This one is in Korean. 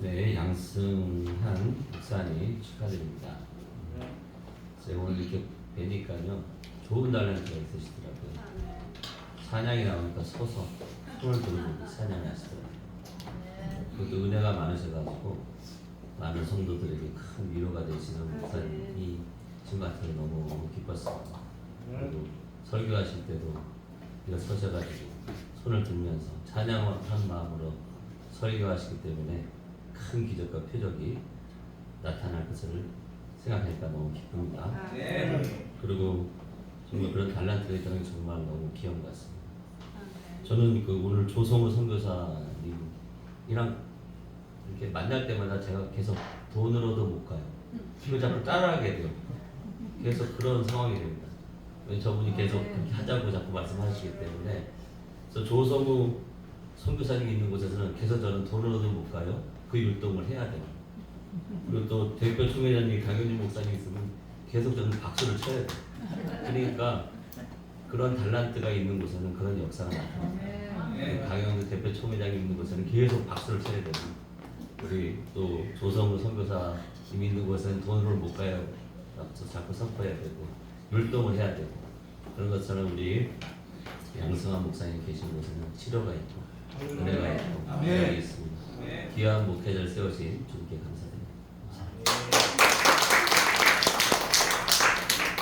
네, 양승한 목사님 축하드립니다. 제가 오늘 이렇게 뵈니까요, 좋은 달란트가 있으시더라고요. 찬양이 나오니까 서서 손을 들고 찬양하시더라고요. 그것도 은혜가 많으셔가지고 많은 성도들에게 큰 위로가 되시는 목사님이 친구한테 너무 기뻤습니다. 그리고 설교하실 때도 일어서셔가지고 손을 들면서 찬양한 마음으로 설교하시기 때문에 큰 기적과 표적이 나타날 것을 생각하니까 너무 기쁩니다. 그리고 정말 그런 달란트가 있다는 게 정말 너무 귀여운 것 같습니다. 저는 그 오늘 조성우 선교사님이랑 이렇게 만날 때마다 제가 계속 돈으로도 못 가요. 그걸 자꾸 따라하게 돼요. 계속 그런 상황이 됩니다. 왜 저분이 계속 그렇게 하자고 자꾸 말씀하시기 때문에 그래서 조성우 선교사님 있는 곳에서는 계속 저는 돈으로도 못 가요. 그 율동을 해야 돼요. 그리고 또 대표 총회장님 강현진 목사님 있으면 계속 저는 박수를 쳐야 돼요. 그러니까 그런 달란트가 있는 곳에는 그런 역사가 나타나요. 강영수 대표 총회장이 있는 곳에는 계속 박수를 쳐야 되고 우리 또 조성우 선교사 님 있는 곳에는 돈으로 못 가요. 그래서 자꾸 섞어야 되고 율동을 해야 되고 그런 것처럼 우리 양승환 목사님 계신 곳에는 치료가 있고 은혜가 있고 은혜가 있습니다. 귀한 목회자를 세우신 주님께 감사드립니다.